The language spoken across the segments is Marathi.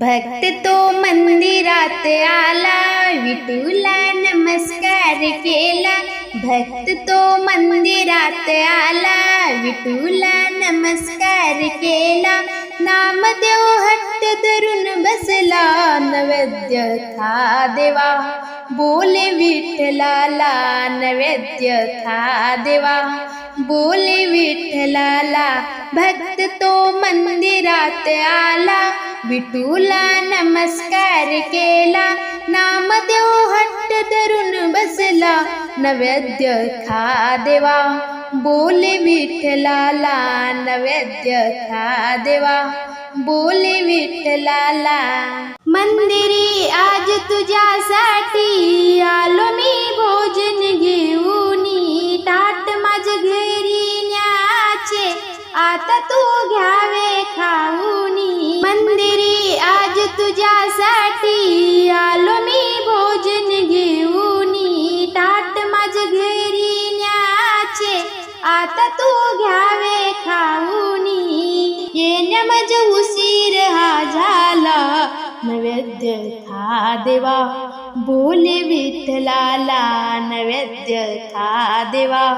भक्त तो मंदिरात आला, विठूला नमस्कार केला। भक्त तो मंदिरात आला, विठूला नमस्कार केला। नामदेव हट्ट धरून बसला, नैवेद्य खा देवा। बोले विठ्ठलाला, नैवेद्य खा देवा। बोले विठ्ठलाला, भक्त तो मंदिरात आला। विठूला नमस्कार केला. नामदेव हट्ट धरून बसला. नैवेद्य खा देवा. बोले विठ्ठलाला नैवेद्य खा देवा. बोले विठ्ठलाला. मंदिरी आज तुझ्यासाठी आलो मी भोजन घेऊ आता तू घ्यावे खाऊनी. मंदिरी आज तुझ्यासाठी आलो मी भोजन घेऊन. ताट माझ घरी न्याचे. आता तू घ्यावे खाऊनी. येण्या मज उशीर हा झाला. नैवेद्य खा देवा. बोले विठ्ठलाला नैवेद्य था देवा.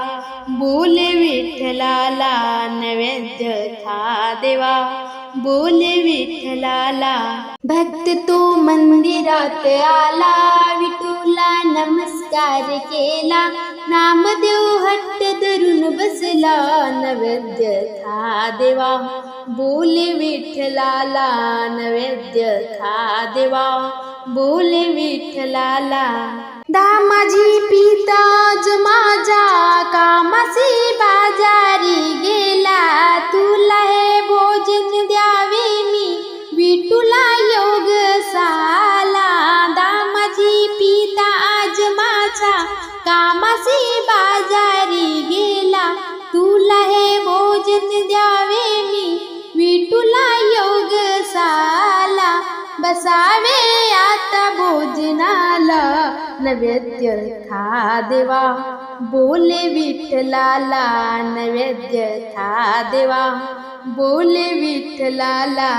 बोले विठ्ठलाला नैवेद्य था देवा. बोले विठ्ठलाला भक्त तो मंदिरात आला विठूला नमस्कार केला. नामदेव हट्ट धरून बसला नैवेद्य था देवा. बोले विठ्ठलाला नैवेद्य था देवा. बोले विठ्ठलाला दामाजी पिताज माझा कामासी बाजारी गेला. तुला हे भोजन द्यावे मी, विठूला योग साला. दामाजी पिता आज माझा कामासी बाजारी गेला. तुला हे भोजन द्यावे मी, विठूला बसावे आता भोजनाला. नैवेद्य था देवा. बोले विठ्ठलाला नैवेद्य था देवा. बोले विठ्ठलाला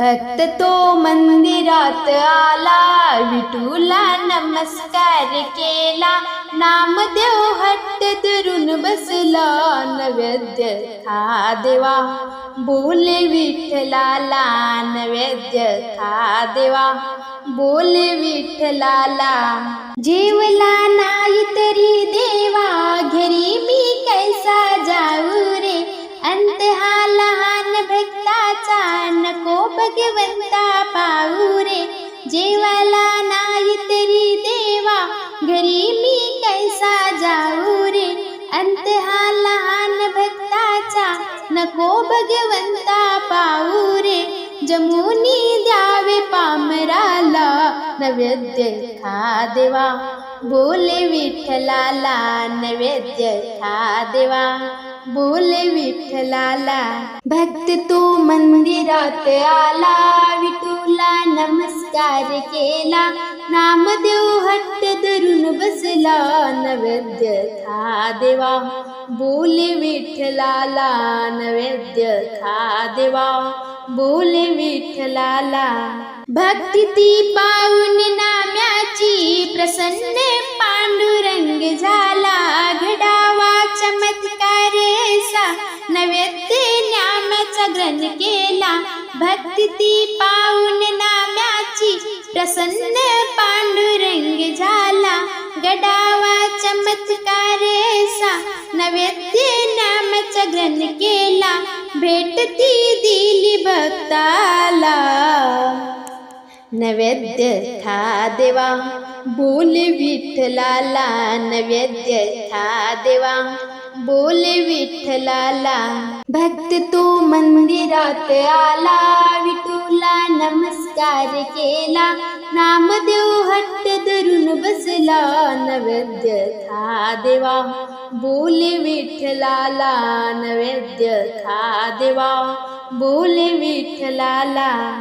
भक्त तो मंदिरात आला, विठूला नमस्कार केला, नामदेव हट्ट धरून बसला, नैवेद्य खा देवा. बोले विठ्ठलाला नैवेद्य खा देवा. बोले विठ्ठलाला जेवला भगवंता पाहू रे जेवाला नाही तरी देवा घरी मी कैसा जाऊ रे अंत हा लहान भक्ताचा नको भगवंता पाहू रे जमुनी द्यावे पामराला देवा। बोले विठ्ठलाला नैवेद्य खा देवा। बोले विठ्ठलाला. भक्त तो मंदिरात आला. विठूला नमस्कार केला. नामदेव हट्ट धरून बसला. नैवेद्य खा देवा. बोले विठ्ठलाला. नैवेद्य खा देवा. बोले विठ्ठलाला. भक्ती ती पाऊन नाम्याची. प्रसन्न पांडुरंग झाला. भक्ती ती पाऊन नाम्याची प्रसन्न पांडुरंग झाला. गडावा चमत्कार सा नैवेद्य ग्रहण केला. भेटती दिली भक्ताला. नवेद्य था देवा बोल विठ्ठलाला. नवेद्य था देवा बोले विठ्ठलाला, भक्त तो मंदिरात आला, विठूला नमस्कार केला. नामदेव हट्ट धरून बसला, नैवेद्य खा देवा. बोले विठ्ठलाला, नैवेद्य खा देवा. बोले विठ्ठलाला